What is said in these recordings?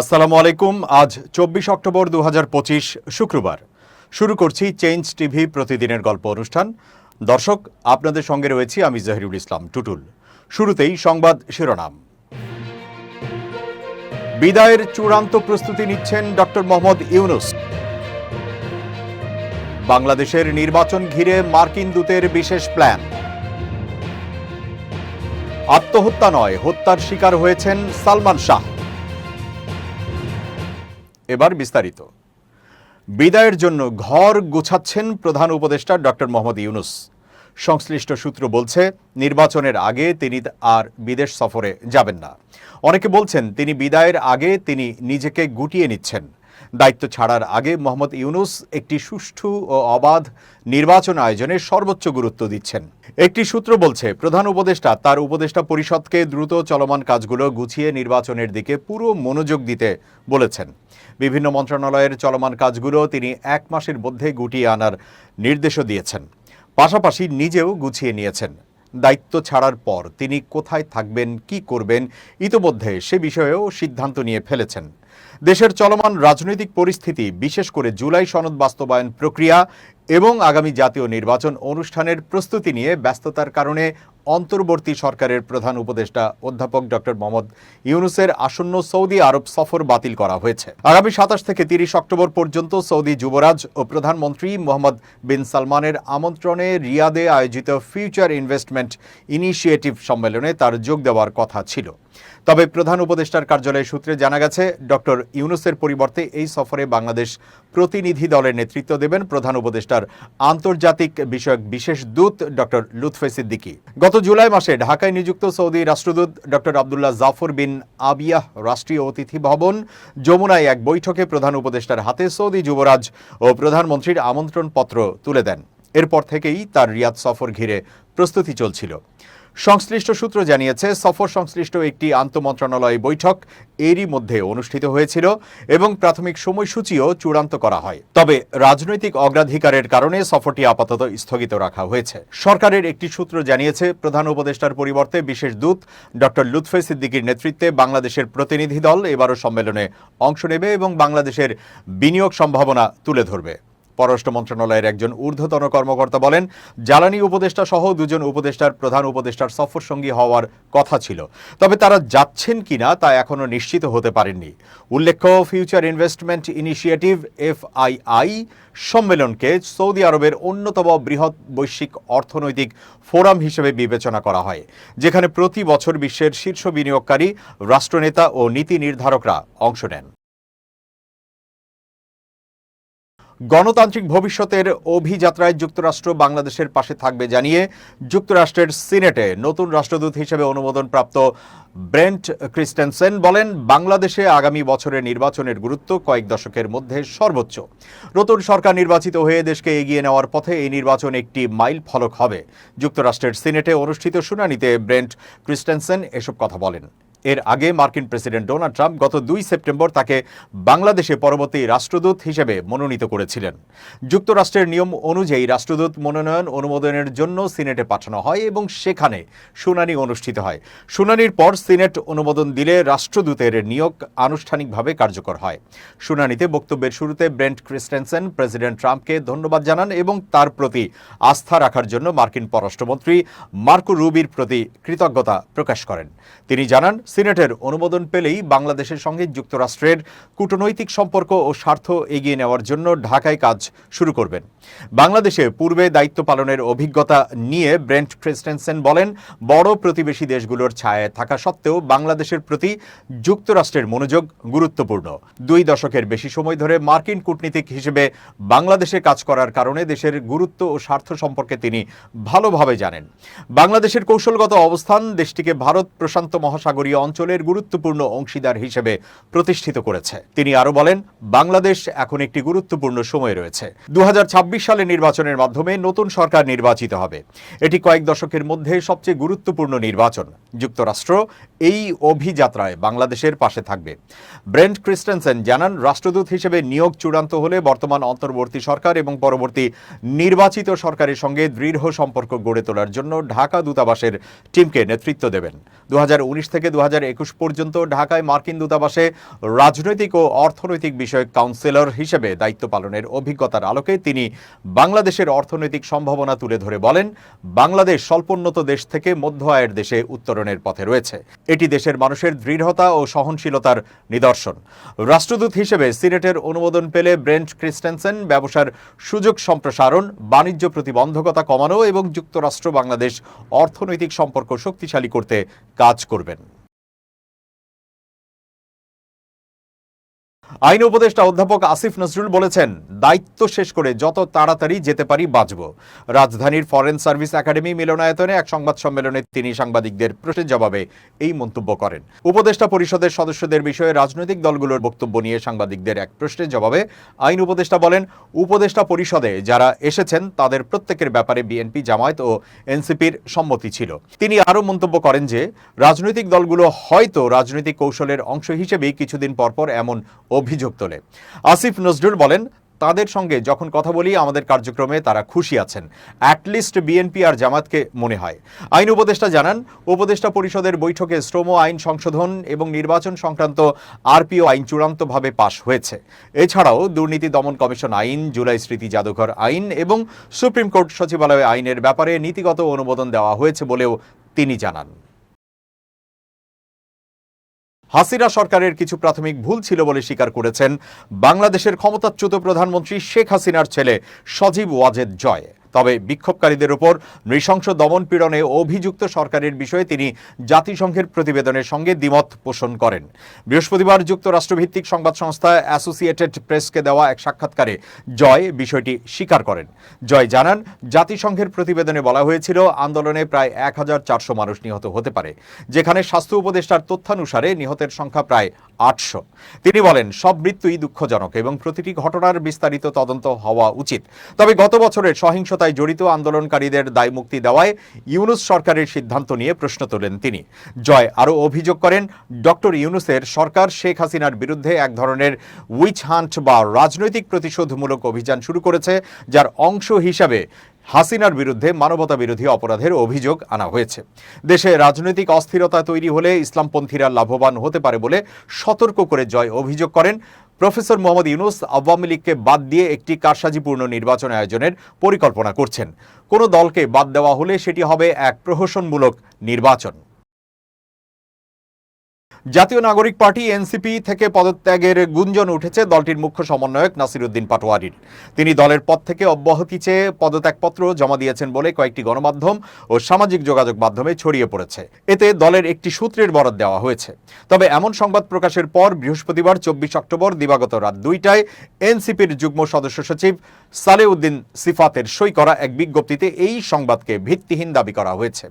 আসসালামু আলাইকুম। আজ চব্বিশ অক্টোবর দু হাজার পঁচিশ শুক্রবার। শুরু করছি চেঞ্জ টিভি প্রতিদিনের গল্প অনুষ্ঠান। দর্শক, আপনাদের সঙ্গে রয়েছি আমি জাহিরুল ইসলাম টুটুল। শুরুতেই সংবাদ শিরোনাম। বিদায়ের চূড়ান্ত প্রস্তুতি নিচ্ছেন ডক্টর মোহাম্মদ ইউনুস। বাংলাদেশের নির্বাচন ঘিরে মার্কিন দূতের বিশেষ প্ল্যান। আত্মহত্যা নয়, হত্যার শিকার হয়েছেন সালমান শাহ। এবার বিস্তারিত। বিদায়ের জন্য ঘর গোছাচ্ছেন প্রধান উপদেষ্টা ডক্টর মোহাম্মদ ইউনুস। সংশ্লিষ্ট সূত্র বলছে, নির্বাচনের আগে তিনি আর বিদেশ সফরে যাবেন না। অনেকে বলছেন, তিনি বিদায়ের আগে তিনি নিজেকে গুটিয়ে নিচ্ছেন। দায়িত্ব ছাড়ার আগে মোহাম্মদ ইউনুস একটি সুষ্ঠু ও অবাধ নির্বাচন আয়োজনে সর্বোচ্চ গুরুত্ব দিচ্ছেন। একটি সূত্র বলছে, প্রধান উপদেষ্টা তার উপদেষ্টা পরিষদকে দ্রুত চলমান কাজগুলো গুছিয়ে নির্বাচনের দিকে পুরো মনোযোগ দিতে বলেছেন। বিভিন্ন মন্ত্রণালয়ের চলমান কাজগুলো তিনি এক মাসের মধ্যে গুটিয়ে আনার নির্দেশও দিয়েছেন। পাশাপাশি নিজেও গুছিয়ে নিয়েছেন। দায়িত্ব ছাড়ার পর তিনি কোথায় থাকবেন, কি করবেন, ইতোমধ্যে সে বিষয়েও সিদ্ধান্ত নিয়ে ফেলেছেন। দেশের চলমান রাজনৈতিক পরিস্থিতি, বিশেষ করে জুলাই সনদ বাস্তবায়ন প্রক্রিয়া এবং আগামী জাতীয় নির্বাচন অনুষ্ঠানের প্রস্তুতি নিয়ে ব্যস্ততার কারণে অন্তর্বর্তী সরকারের প্রধান উপদেষ্টা অধ্যাপক ডক্টর মোহাম্মদ ইউনুসের আসন্ন সৌদি আরব সফর বাতিল করা হয়েছে। আগামী সাতাশ থেকে তিরিশ অক্টোবর পর্যন্ত সৌদি যুবরাজ ও প্রধানমন্ত্রী মোহাম্মদ বিন সালমানের আমন্ত্রণে রিয়াদে আয়োজিত ফিউচার ইনভেস্টমেন্ট ইনিশিয়েটিভ সম্মেলনে তার যোগ দেওয়ার কথা ছিল। তবে প্রধান উপদেষ্টার কার্যালয় সূত্রে জানা গেছে, ডক্টর ইউনুসের পরিবর্তে এই সফরে বাংলাদেশ প্রতিনিধি দলের নেতৃত্ব দেবেন প্রধান উপদেষ্টার আন্তর্জাতিক বিষয়ক বিশেষ দূত ডক্টর লুৎফে সিদ্দিকী। গত জুলাই মাসে ঢাকায় নিযুক্ত সৌদি রাষ্ট্রদূত doctor Abdullah Jafar bin Abiyah রাষ্ট্রীয় অতিথি ভবন যমুনায় এক বৈঠকে প্রধান উপদেষ্টার হাতে সৌদি যুবরাজ ও প্রধানমন্ত্রীর আমন্ত্রণ পত্র তুলে দেন। এরপর থেকেই তার রিয়াদ সফর ঘিরে প্রস্তুতি চলছিল। সংশ্লিষ্ট সূত্র জানিয়েছে, সফর সংশ্লিষ্ট একটি আন্তমন্ত্রণালয় বৈঠক এরই মধ্যে অনুষ্ঠিত হয়েছিল এবং প্রাথমিক সময়সূচিও চূড়ান্ত করা হয়। তবে রাজনৈতিক অগ্রাধিকারের কারণে সফরটি আপাতত স্থগিত রাখা হয়েছে। সরকারের একটি সূত্র জানিয়েছে, প্রধান উপদেষ্টার পরিবর্তে বিশেষ দূত ডক্টর লুৎফে সিদ্দিকির নেতৃত্বে বাংলাদেশের প্রতিনিধি দল এবারও সম্মেলনে অংশ নেবে এবং বাংলাদেশের বিনিয়োগ সম্ভাবনা তুলে ধরবে। পররাষ্ট্র মন্ত্রণালয়ের একজন ঊর্ধ্বতন কর্মকর্তা বলেন, জ্বালানি উপদেষ্টা সহ দুজন উপদেষ্টার প্রধান উপদেষ্টার সফর সঙ্গী হওয়ার কথা ছিল। তবে তারা যাচ্ছেন কিনা তা এখনও নিশ্চিত হতে পারেননি। উল্লেখ্য, ফিউচার ইনভেস্টমেন্ট ইনিশিয়েটিভ এফআইআই সম্মেলনকে সৌদি আরবের অন্যতম বৃহৎ বৈশ্বিক অর্থনৈতিক ফোরাম হিসেবে বিবেচনা করা হয়, যেখানে প্রতি বছর বিশ্বের শীর্ষ বিনিয়োগকারী, রাষ্ট্রনেতা ও নীতি নির্ধারকরা অংশ নেন। গণতান্ত্রিক ভবিষ্যতের অভিযাত্রায় যুক্তরাষ্ট্র বাংলাদেশের পাশে থাকবে জানিয়ে যুক্তরাষ্ট্রের সিনেটে নতুন রাষ্ট্রদূত হিসেবে অনুমোদনপ্রাপ্ত ব্রেন্ট ক্রিস্টেনসেন বলেন, বাংলাদেশে আগামী বছরের নির্বাচনের গুরুত্ব কয়েক দশকের মধ্যে সর্বোচ্চ। নতুন সরকার নির্বাচিত হয়ে দেশকে এগিয়ে নেওয়ার পথে এই নির্বাচন একটি মাইল ফলক হবে। যুক্তরাষ্ট্রের সিনেটে অনুষ্ঠিত শুনানিতে ব্রেন্ট ক্রিস্টেনসেন এসব কথা বলেন। এর আগে মার্কিন প্রেসিডেন্ট ডোনাল্ড ট্রাম্প গত দুই সেপ্টেম্বর তাকে বাংলাদেশে পরবর্তী রাষ্ট্রদূত হিসেবে মনোনীত করেছিলেন। যুক্তরাষ্ট্রের নিয়ম অনুযায়ী রাষ্ট্রদূত মনোনয়ন অনুমোদনের জন্য সিনেটে পাঠানো হয় এবং সেখানে শুনানি অনুষ্ঠিত হয়। শুনানির পর সিনেট অনুমোদন দিলে রাষ্ট্রদূতের নিয়োগ আনুষ্ঠানিকভাবে কার্যকর হয়। শুনানিতে বক্তব্যের শুরুতে ব্রেন্ট ক্রিস্টেনসেন, প্রেসিডেন্ট ট্রাম্পকে ধন্যবাদ জানান এবং তার প্রতি আস্থা রাখার জন্য মার্কিন পররাষ্ট্রমন্ত্রী মার্কো রুবির প্রতি কৃতজ্ঞতা প্রকাশ করেন। তিনি জানান সিনেটের অনুমোদন পেলেই বাংলাদেশের সঙ্গে যুক্তরাষ্ট্রের কূটনৈতিক সম্পর্ক ও স্বার্থ এগিয়ে নেওয়ার জন্য ঢাকায় কাজ শুরু করবেন। বাংলাদেশে পূর্বে দায়িত্ব পালনের অভিজ্ঞতা নিয়ে ব্রেন্ট ক্রিস্টেনসেন বলেন, বড় প্রতিবেশী দেশগুলোর ছায়ায় থাকা সত্ত্বেও বাংলাদেশের প্রতি যুক্তরাষ্ট্রের মনোযোগ গুরুত্বপূর্ণ। দুই দশকের বেশি সময় ধরে মার্কিন কূটনীতিক হিসেবে বাংলাদেশে কাজ করার কারণে দেশের গুরুত্ব ও স্বার্থ সম্পর্কে তিনি ভালোভাবে জানেন। বাংলাদেশের কৌশলগত অবস্থান, দেশটিকে ভারত প্রশান্ত মহাসাগরীয় অঞ্চলের গুরুত্বপূর্ণ অংশীদার হিসেবে প্রতিষ্ঠিত করেছে। তিনি আরও বলেন, বাংলাদেশ এখন একটি গুরুত্বপূর্ণ সময় রয়েছে। দু হাজার ছাব্বিশ সালে নির্বাচনের মাধ্যমে নতুন সরকার নির্বাচিত হবে। এটি কয়েক দশকের মধ্যে সবচেয়ে গুরুত্বপূর্ণ নির্বাচন। যুক্তরাষ্ট্র এই অভিযাত্রায় বাংলাদেশের পাশে থাকবে। ব্রেন্ট ক্রিস্টেনসেন জানান, রাষ্ট্রদূত হিসেবে নিয়োগ চূড়ান্ত হলে বর্তমান অন্তর্বর্তী সরকার এবং পরবর্তী নির্বাচিত সরকারের সঙ্গে দৃঢ় সম্পর্ক গড়ে তোলার জন্য ঢাকা দূতাবাসের টিমকে নেতৃত্ব দেবেন। দু হাজার উনিশ থেকে দু হাজার একুশ পর্যন্ত ঢাকায় মার্কিন দূতাবাসে রাজনৈতিক ও অর্থনৈতিক বিষয়ক কাউন্সিলর হিসেবে দায়িত্ব পালনের অভিজ্ঞতার আলোকে তিনি বাংলাদেশের অর্থনৈতিক সম্ভাবনা তুলে ধরে বলেন, বাংলাদেশ স্বল্পোন্নত দেশ থেকে মধ্য আয়ের দেশে উত্তরণের পথে রয়েছে। এটি দেশের মানুষের দৃঢ়তা ও সহনশীলতার নিদর্শন। রাষ্ট্রদূত হিসেবে সিনেটের অনুমোদন পেলে ব্রেন্ট ক্রিস্টেনসেন ব্যবসার সুযোগ সম্প্রসারণ, বাণিজ্য প্রতিবন্ধকতা কমানো এবং যুক্তরাষ্ট্র বাংলাদেশ অর্থনৈতিক সম্পর্ক শক্তিশালী করতে কাজ করবেন। আইন উপদেষ্টা অধ্যাপক আসিফ নজরুল বলেছেন, দায়িত্ব শেষ করে যত তাড়াতাড়ি যেতে পারি বাঁচব। রাজধানীর ফরেন সার্ভিস একাডেমি মিলনায়তনে এক সংবাদ সম্মেলনে তিনি সাংবাদিকদের প্রশ্নের জবাবে এই মন্তব্য করেন। উপদেষ্টা পরিষদের সদস্যদের বিষয়ে রাজনৈতিক দলগুলোর বক্তব্য নিয়ে সাংবাদিকদের এক প্রশ্নের জবাবে আইন উপদেষ্টা বলেন, উপদেষ্টা পরিষদে যারা এসেছেন তাদের প্রত্যেকের ব্যাপারে বিএনপি জামায়াত ও এনসিপির সম্মতি ছিল। তিনি আরও মন্তব্য করেন যে, রাজনৈতিক দলগুলো হয়তো রাজনৈতিক কৌশলের অংশ হিসেবেই কিছুদিন পরপর এমন অভিযোগ তোলে আসিফ নজরুল বলেন, তাদের সঙ্গে যখন কথা বলি, আমাদের কার্যক্রমে তারা খুশি আছেন। অ্যাটলিস্ট বিএনপি আর জামাতকে মনে হয়। আইন উপদেষ্টা জানান, উপদেষ্টা পরিষদের বৈঠকে শ্রম আইন সংশোধন এবং নির্বাচন সংক্রান্ত আরপিও আইন চূড়ান্তভাবে পাশ হয়েছে। এছাড়াও দুর্নীতি দমন কমিশন আইন, জুলাই স্মৃতি জাদুঘর আইন এবং সুপ্রিম কোর্ট সচিবালয় আইনের ব্যাপারে নীতিগত অনুমোদন দেওয়া হয়েছে বলেও তিনি জানান। হাসিনা সরকারের কিছু প্রাথমিক ভুল ছিল বলে স্বীকার করেছেন বাংলাদেশের ক্ষমতাচ্যুত প্রধানমন্ত্রী শেখ হাসিনার ছেলে সজীব ওয়াজেদ জয়। তবে বিক্ষোভকারীদের উপর নৃশংস দমন পীড়নে অভিযুক্ত সরকারের বিষয়ে তিনি জাতিসংঘের প্রতিবেদনের সঙ্গে দ্বিমত পোষণ করেন। বৃহস্পতিবার যুক্তরাষ্ট্রভিত্তিক সংবাদ সংস্থা অ্যাসোসিয়েটেড প্রেসকে দেওয়া এক সাক্ষাৎকারে জয় বিষয়টি স্বীকার করেন। জয় জানান, জাতিসংঘের প্রতিবেদনে বলা হয়েছিল, আন্দোলনে প্রায় এক হাজার চারশো মানুষ নিহত হতে পারে, যেখানে স্বাস্থ্য উপদেষ্টার তথ্যানুসারে নিহতের সংখ্যা প্রায় আটশো। তিনি বলেন, সব মৃত্যুই দুঃখজনক এবং প্রতিটি ঘটনার বিস্তারিত তদন্ত হওয়া উচিত। তবে গত বছরের সহিংসতায় জড়িত আন্দোলনকারীদের দায়মুক্তি দেওয়ায় ইউনুস সরকারের সিদ্ধান্ত নিয়ে প্রশ্ন তোলেন তিনি। জয় আরও অভিযোগ করেন, ডক্টর ইউনুসের সরকার শেখ হাসিনার বিরুদ্ধে এক ধরনের উইচ হান্ট বা রাজনৈতিক প্রতিশোধমূলক অভিযান শুরু করেছে, যার অংশ হিসাবে হাসিনার বিরুদ্ধে মানবতা বিরোধী অপরাধের অভিযোগ আনা হয়েছে। দেশে রাজনৈতিক অস্থিরতা তৈরি হলে ইসলামপন্থীরা লাভবান হতে পারে বলে সতর্ক করে জয় অভিযোগ করেন প্রফেসর মোহাম্মদ ইউনুস। আওয়ামী লীগকে বাদ দিয়ে একটি কারসাজিপূর্ণ নির্বাচন আয়োজনের পরিকল্পনা করছেন। কোনো দলকে বাদ দেওয়া হলে সেটি হবে এক প্রহসনমূলক নির্বাচন। জাতীয় নাগরিক পার্টি এনসিপি থেকে পদত্যাগের গুঞ্জন উঠেছে দলটির মুখ্য সমন্বয়ক নাসিরুদ্দিন পাটোয়ারির। তিনি দলের পদ থেকে অব্যাহতি চেয়ে পদত্যাগপত্র জমা দিয়েছেন বলে কয়েকটি গণমাধ্যম ও সামাজিক যোগাযোগ মাধ্যমে ছড়িয়ে পড়েছে। এতে দলের একটি সূত্রের বরাদ দেওয়া হয়েছে। তবে এমন সংবাদ প্রকাশের পর বৃহস্পতিবার চব্বিশ অক্টোবর দিবাগত রাত দুইটায় এনসিপির যুগ্ম সদস্য সচিব সালেউদ্দিন সিফাতের সই করা এক বিজ্ঞপ্তিতে এই সংবাদকে ভিত্তিহীন দাবি করা হয়েছে।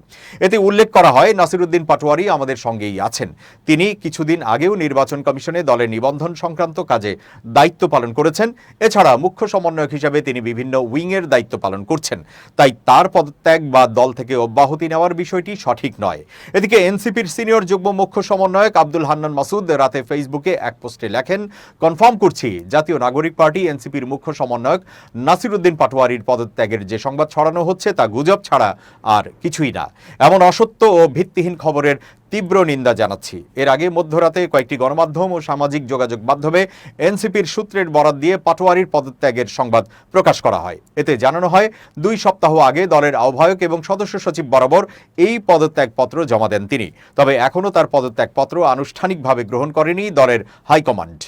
এতে উল্লেখ করা হয়, নাসিরুদ্দিন পাটোয়ারি আমাদের সঙ্গেই আছেন। তিনি কিছুদিন আগেও নির্বাচন কমিশনে দলের নিবন্ধন সংক্রান্ত কাজে দায়িত্ব পালন করেছেন। এছাড়া মুখ্য সমন্বয়ক হিসাবে তিনি বিভিন্ন উইংয়ের দায়িত্ব পালন করছেন। তাই তার পদত্যাগ বা দল থেকে অব্যাহতি নেওয়ার বিষয়টি সঠিক নয়। এদিকে এনসিপির সিনিয়র যুগ্ম মুখ্য সমন্বয়ক আব্দুল হান্নান মাসুদ রাতে ফেসবুকে এক পোস্টে লেখেন, কনফার্ম করছি, জাতীয় নাগরিক পার্টি এনসিপির মুখ্য সমন্বয়ক নাসিরুদ্দিন পাটোয়ারির পদত্যাগের যে সংবাদ ছড়ানো হচ্ছে তা গুজব ছাড়া আর কিছুই না। এমন অসত্য ও ভিত্তিহীন খবরের তীব্র নিন্দা জানাচ্ছি। এর আগে মধ্যরাতে কয়েকটি গণমাধ্যম ও সামাজিক যোগাযোগ মাধ্যমে এনসিপির সূত্রের বরাদ দিয়ে পাটোয়ারির পদত্যাগের সংবাদ প্রকাশ করা হয়। এতে জানানো হয়, দুই সপ্তাহ আগে দলের আহ্বায়ক এবং সদস্য সচিব বরাবর এই পদত্যাগপত্র জমা দেন তিনি। তবে এখনও তার পদত্যাগপত্র আনুষ্ঠানিকভাবে গ্রহণ করেনি দলের হাইকমান্ড।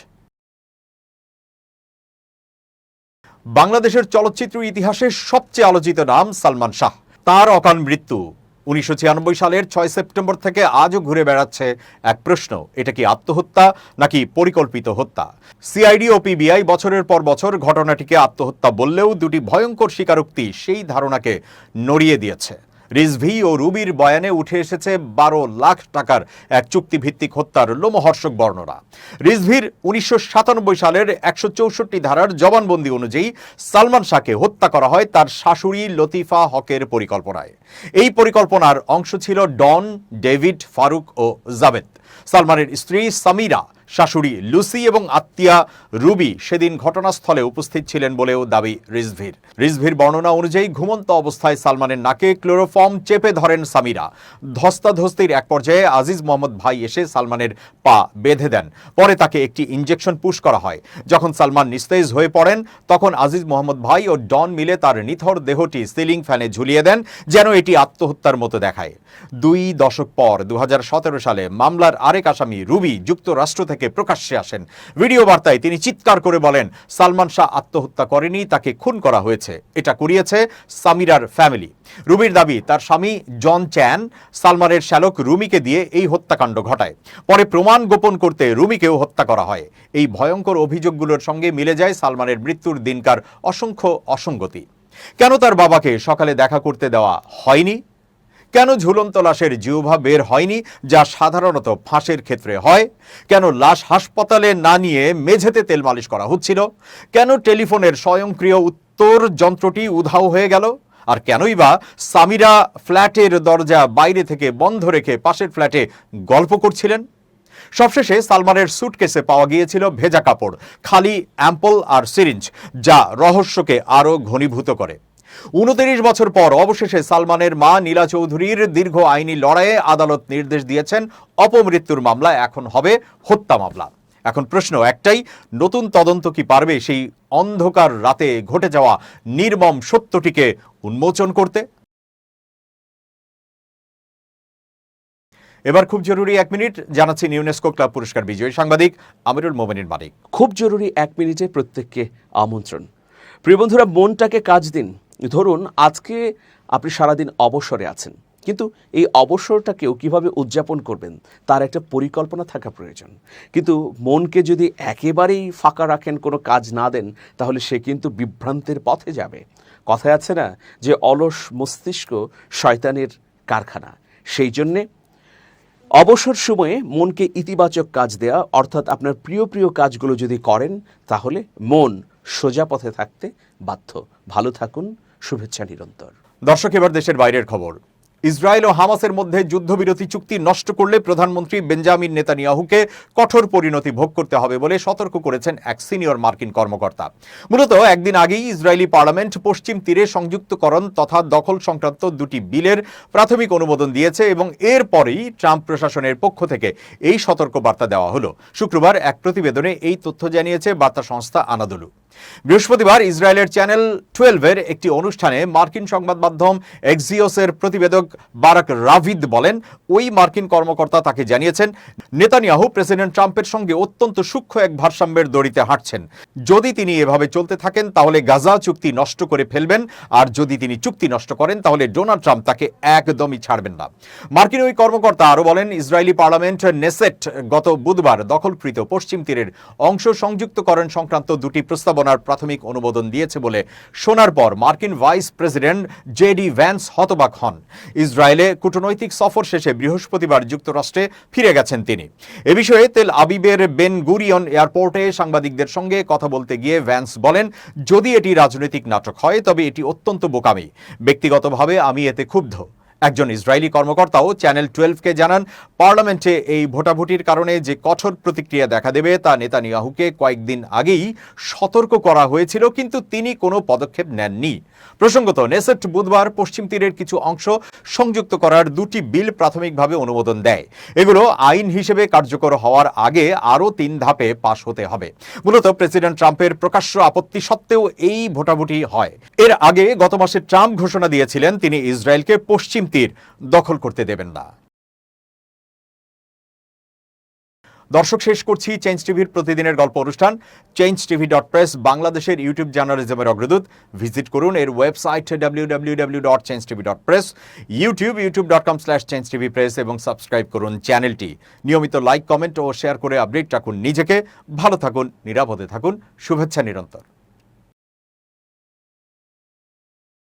বাংলাদেশের চলচ্চিত্র ইতিহাসের সবচেয়ে আলোচিত নাম সালমান শাহ। তার অকাল মৃত্যু উনিশশো ছিয়ানব্বই সালের ছয় সেপ্টেম্বর থেকে আজও ঘুরে বেড়াচ্ছে এক প্রশ্ন, এটা কি আত্মহত্যা নাকি পরিকল্পিত হত্যা? সিআইডি ও পিবিআই বছরের পর বছর ঘটনাটিকে আত্মহত্যা বললেও দুটি ভয়ঙ্কর স্বীকারোক্তি সেই ধারণাকে নড়িয়ে দিয়েছে। রিজভি ও রুবির বয়ানে উঠে এসেছে বারো লাখ টাকার এক চুক্তিভিত্তিক হত্যার লোমহর্ষক বর্ণনা। রিজভির উনিশশো সাতানব্বই সালের একশো চৌষট্টি ধারার জবানবন্দি অনুযায়ী সালমান শাহকে হত্যা করা হয় তার শাশুড়ি লতিফা হকের পরিকল্পনায়। এই পরিকল্পনার অংশ ছিল ডন, ডেভিড, ফারুক ও জাভেদ সালমানের স্ত্রী সামিরা, শাশুড়ি লুসি এবং আত্মীয়া রুবি সেদিন ঘটনাস্থলে উপস্থিত ছিলেন বলেও দাবি রিজভির। রিজভির বর্ণনা অনুযায়ী ঘুমন্ত অবস্থায় সালমানের নাকে ক্লোরোফর্ম চেপে ধরেন সামিরা। ধস্তাধস্তির এক পর্যায়ে আজিজ মোহাম্মদ ভাই এসে সালমানের পা বেঁধে দেন। পরে তাকে একটি ইঞ্জেকশন পুশ করা হয়। যখন সালমান নিস্তেজ হয়ে পড়েন, তখন আজিজ মোহাম্মদ ভাই ও ডন মিলে তার নিথর দেহটি সিলিং ফ্যানে ঝুলিয়ে দেন, যেন এটি আত্মহত্যার মতো দেখায়। দুই দশক পর দু হাজার সতেরো সালে মামলার আরেক আসামি রুবি যুক্তরাষ্ট্র থেকে প্রকাশ্যে আসেন। ভিডিও বার্তায় তিনি চিৎকার করে বলেন, সালমান শাহ আত্মহত্যা করেনি, তাকে খুন করা হয়েছে। এটা করিয়েছে সামিরার ফ্যামিলি। রুবির দাবি, তার স্বামী জন চ্যান সালমানের শ্যালক রুমিকে দিয়ে এই হত্যাকাণ্ড ঘটায়। পরে প্রমাণ গোপন করতে রুমিকেও হত্যা করা হয়। এই ভয়ঙ্কর অভিযোগগুলোর সঙ্গে মিলে যায় সালমানের মৃত্যুর দিনকার অসংখ্য অসঙ্গতি। কেন তার বাবাকে সকালে দেখা করতে দেওয়া হয়নি? কেন ঝুলন্ত লাশের জিহ্বা বের হয়নি যা সাধারণত ফাঁসের ক্ষেত্রে হয়? কেন লাশ হাসপাতালে না নিয়ে মেঝেতে তেল মালিশ করা হচ্ছিল? কেন টেলিফোনের স্বয়ংক্রিয় উত্তর যন্ত্রটি উধাও হয়ে গেল? আর কেনই বা সামিরা ফ্ল্যাটের দরজা বাইরে থেকে বন্ধ রেখে পাশের ফ্ল্যাটে গল্প করছিলেন? সবশেষে সালমানের সুটকেসে পাওয়া গিয়েছিল ভেজা কাপড়, খালি অ্যাম্পল আর সিরিঞ্জ, যা রহস্যকে আরও ঘনীভূত করে। উনতিরিশ বছর পর অবশেষে সালমানের মা নীলা চৌধুরীর দীর্ঘ আইনি লড়াইয়ে আদালত নির্দেশ দিয়েছেন, অপমৃত্যুর মামলা এখন হবে হত্যা মামলা। এখন প্রশ্ন একটাই, নতুন তদন্ত কি পারবে? সেই অন্ধকার রাতে ঘটে যাওয়া নির্মম সত্যটিকে উন্মোচন করতে। এবার খুব জরুরি এক মিনিট, জানাচ্ছি ইউনেস্কো ক্লাব পুরস্কার বিজয়ী সাংবাদিক আমিরুল মোমিনের মালিক খুব জরুরি এক মিনিটে প্রত্যেককে আমন্ত্রণ। প্রিয় বন্ধুরা, মনটাকে কাজ দিন। ধরুন, আজকে আপনি সারাদিন অবসরে আছেন, কিন্তু এই অবসরটাকেও কীভাবে উদযাপন করবেন, তার একটা পরিকল্পনা থাকা প্রয়োজন। কিন্তু মনকে যদি একেবারেই ফাঁকা রাখেন, কোনো কাজ না দেন, তাহলে সে কিন্তু বিভ্রান্তের পথে যাবে। কথায় আছে না যে, অলস মস্তিষ্ক শয়তানের কারখানা। সেই জন্যে অবসর সময়ে মনকে ইতিবাচক কাজ দেয়া, অর্থাৎ আপনার প্রিয় প্রিয় কাজগুলো যদি করেন, তাহলে মন সোজা পথে থাকতে বাধ্য। ভালো থাকুন শুভেচ্ছা নিরন্তর। দর্শক, এবার দেশের বাইরের খবর। ইসরায়েল ও হামাসের মধ্যে যুদ্ধবিরতি চুক্তি নষ্ট করলে প্রধানমন্ত্রী বেঞ্জামিন নেতানিয়াহুকে কঠোর পরিণতি ভোগ করতে হবে বলে সতর্ক করেছেন এক সিনিয়র মার্কিন কর্মকর্তা। মূলত একদিন আগেই ইসরায়েলি পার্লামেন্ট পশ্চিম তীরে সংযুক্তকরণ তথা দখল সংক্রান্ত দুটি বিলের প্রাথমিক অনুমোদন দিয়েছে এবং এরপরেই ট্রাম্প প্রশাসনের পক্ষ থেকে এই সতর্ক বার্তা দেওয়া হলো। শুক্রবার এক প্রতিবেদনে এই তথ্য জানিয়েছে বার্তা সংস্থা আনাদুলু। বৃহস্পতিবার ইসরায়েলের চ্যানেল টুয়েলভের একটি অনুষ্ঠানে মার্কিন সংবাদ মাধ্যম এক্সিওসের প্রতিবেদক বারাক রাভিদ বলেন, ওই মার্কিন কর্মকর্তা তাকে জানিয়েছেন, নেতানিয়াহু প্রেসিডেন্ট ট্রাম্পের সঙ্গে অত্যন্ত সূক্ষ্ম এক ভারসাম্যের দড়িতে হাঁটছেন। যদি তিনি এভাবে চলতে থাকেন, তাহলে গাজা চুক্তি নষ্ট করে ফেলবেন, আর যদি তিনি চুক্তি নষ্ট করেন, তাহলে ডোনাল্ড ট্রাম্প তাকে একদমই ছাড়বেন না। মার্কিন ওই কর্মকর্তা আরও বলেন, ইসরায়েলি পার্লামেন্ট নেসেট গত বুধবার দখলকৃত পশ্চিম তীরের অংশ সংযুক্তকরণ সংক্রান্ত দুটি প্রস্তাবনার প্রাথমিক অনুমোদন দিয়েছে বলে শোনার পর মার্কিন ভাইস প্রেসিডেন্ট জেডি ভ্যান্স হতবাক হন। ইসরায়েলে কূটনৈতিক সফর শেষে বৃহস্পতিবার যুক্তরাষ্ট্রে ফিরে গেছেন তিনি। এ বিষয়ে তেল আবিবের বেন গুরিয়ন এয়ারপোর্টে সাংবাদিকদের সঙ্গে কথা বলতে গিয়ে ভ্যান্স বলেন, যদি এটি রাজনৈতিক নাটক হয়, তবে এটি অত্যন্ত বোকামি। ব্যক্তিগতভাবে আমি এতে ক্ষুব্ধ। একজন ইসরায়েলি কর্মকর্তাও চ্যানেল টুয়েলভকে জানান, পার্লামেন্টে এই ভোটাভুটির কারণে যে কঠোর প্রতিক্রিয়া দেখা দেবে তা নেতানিয়াহুকে কয়েকদিন আগেই সতর্ক করা হয়েছিল, কিন্তু তিনি কোনো পদক্ষেপ নেননি। প্রসঙ্গত, নেসেট বুধবার পশ্চিম তীরের কিছু অংশ সংযুক্ত করার দুটি বিল প্রাথমিকভাবে অনুমোদন দেয়। এগুলো আইন হিসেবে কার্যকর হওয়ার আগে আরও তিন ধাপে পাশ হতে হবে। মূলত প্রেসিডেন্ট ট্রাম্পের প্রকাশ্য আপত্তি সত্ত্বেও এই ভোটাভুটি হয়। এর আগে গত মাসে ট্রাম্প ঘোষণা দিয়েছিলেন, তিনি ইসরায়েলকে পশ্চিম তীর দখল করতে দেবেন না। দর্শক, শেষ করছি চেঞ্জ টিভির প্রতিদিনের গল্প অনুষ্ঠান। চেঞ্জ টিভি ডট প্রেস বাংলাদেশের ইউটিউব জার্নালিজমের অগ্রদূত। ভিজিট করুন এর website W W W dot change TV dot press YouTube YouTube dot com slash change TV press এবং সাবস্ক্রাইব করুন চ্যানেলটি নিয়মিত লাইক কমেন্ট ও শেয়ার করে আপডেট রাখুন নিজেকে। ভালো থাকুন, নিরাপদে থাকুন। শুভেচ্ছা নিরন্তর।